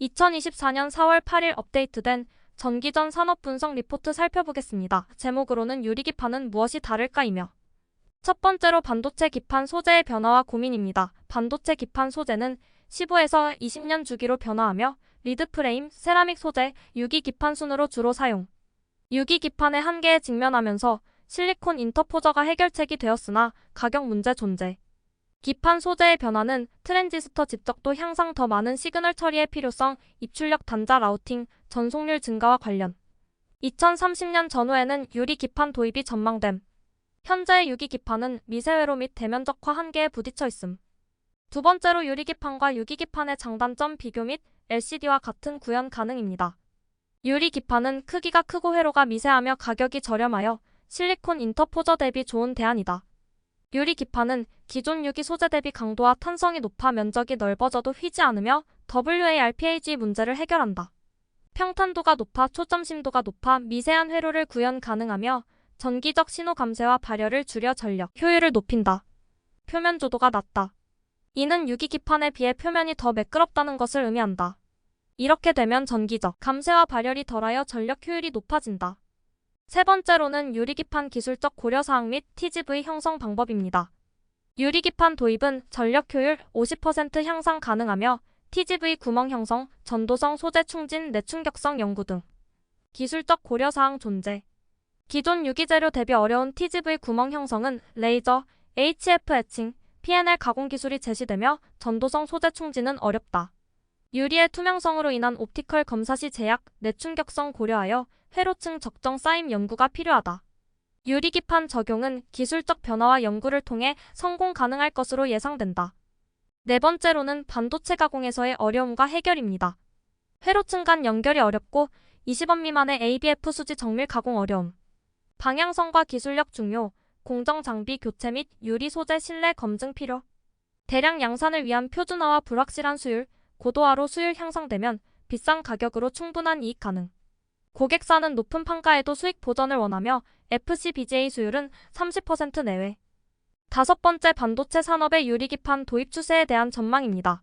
2024년 4월 8일 업데이트된 전기전 산업 분석 리포트 살펴보겠습니다. 제목으로는 유리기판은 무엇이 다를까이며 첫 번째로 반도체 기판 소재의 변화와 고민입니다. 반도체 기판 소재는 15에서 20년 주기로 변화하며 리드 프레임, 세라믹 소재, 유기 기판 순으로 주로 사용. 유기 기판의 한계에 직면하면서 실리콘 인터포저가 해결책이 되었으나 가격 문제 존재. 기판 소재의 변화는 트랜지스터 집적도 향상 더 많은 시그널 처리의 필요성, 입출력 단자 라우팅, 전속률 증가와 관련. 2030년 전후에는 유리 기판 도입이 전망됨. 현재의 유기 기판은 미세회로 및 대면적화 한계에 부딪혀 있음. 두 번째로 유리 기판과 유기 기판의 장단점 비교 및 LCD와 같은 구현 가능입니다. 유리 기판은 크기가 크고 회로가 미세하며 가격이 저렴하여 실리콘 인터포저 대비 좋은 대안이다. 유리 기판은 기존 유기 소재 대비 강도와 탄성이 높아 면적이 넓어져도 휘지 않으며 WARPAG 문제를 해결한다. 평탄도가 높아 초점심도가 높아 미세한 회로를 구현 가능하며 전기적 신호 감쇄와 발열을 줄여 전력 효율을 높인다. 표면 조도가 낮다. 이는 유기 기판에 비해 표면이 더 매끄럽다는 것을 의미한다. 이렇게 되면 전기적 감쇄와 발열이 덜하여 전력 효율이 높아진다. 세 번째로는 유리기판 기술적 고려사항 및 TGV 형성 방법입니다. 유리기판 도입은 전력 효율 50% 향상 가능하며 TGV 구멍 형성, 전도성 소재 충진, 내충격성 연구 등 기술적 고려사항 존재. 기존 유기재료 대비 어려운 TGV 구멍 형성은 레이저, HF 에칭, PNL 가공 기술이 제시되며 전도성 소재 충진은 어렵다. 유리의 투명성으로 인한 옵티컬 검사 시 제약, 내충격성 고려하여 회로층 적정 쌓임 연구가 필요하다. 유리기판 적용은 기술적 변화와 연구를 통해 성공 가능할 것으로 예상된다. 네 번째로는 반도체 가공에서의 어려움과 해결입니다. 회로층 간 연결이 어렵고 20원 미만의 ABF 수지 정밀 가공 어려움. 방향성과 기술력 중요, 공정 장비 교체 및 유리 소재 신뢰 검증 필요. 대량 양산을 위한 표준화와 불확실한 수율, 고도화로 수율 향상되면 비싼 가격으로 충분한 이익 가능. 고객사는 높은 판가에도 수익 보전을 원하며 FCBGA 수율은 30% 내외. 다섯 번째 반도체 산업의 유리기판 도입 추세에 대한 전망입니다.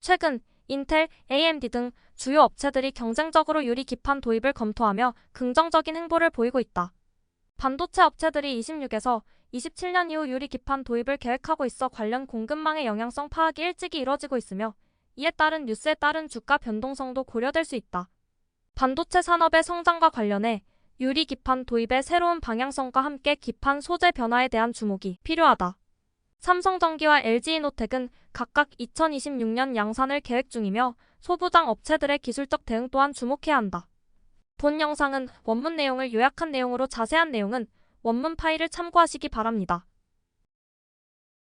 최근 인텔, AMD 등 주요 업체들이 경쟁적으로 유리기판 도입을 검토하며 긍정적인 행보를 보이고 있다. 반도체 업체들이 26에서 27년 이후 유리기판 도입을 계획하고 있어 관련 공급망의 영향성 파악이 일찍이 이뤄지고 있으며 이에 따른 뉴스에 따른 주가 변동성도 고려될 수 있다. 반도체 산업의 성장과 관련해 유리 기판 도입의 새로운 방향성과 함께 기판 소재 변화에 대한 주목이 필요하다. 삼성전기와 LG이노텍은 각각 2026년 양산을 계획 중이며 소부장 업체들의 기술적 대응 또한 주목해야 한다. 본 영상은 원문 내용을 요약한 내용으로 자세한 내용은 원문 파일을 참고하시기 바랍니다.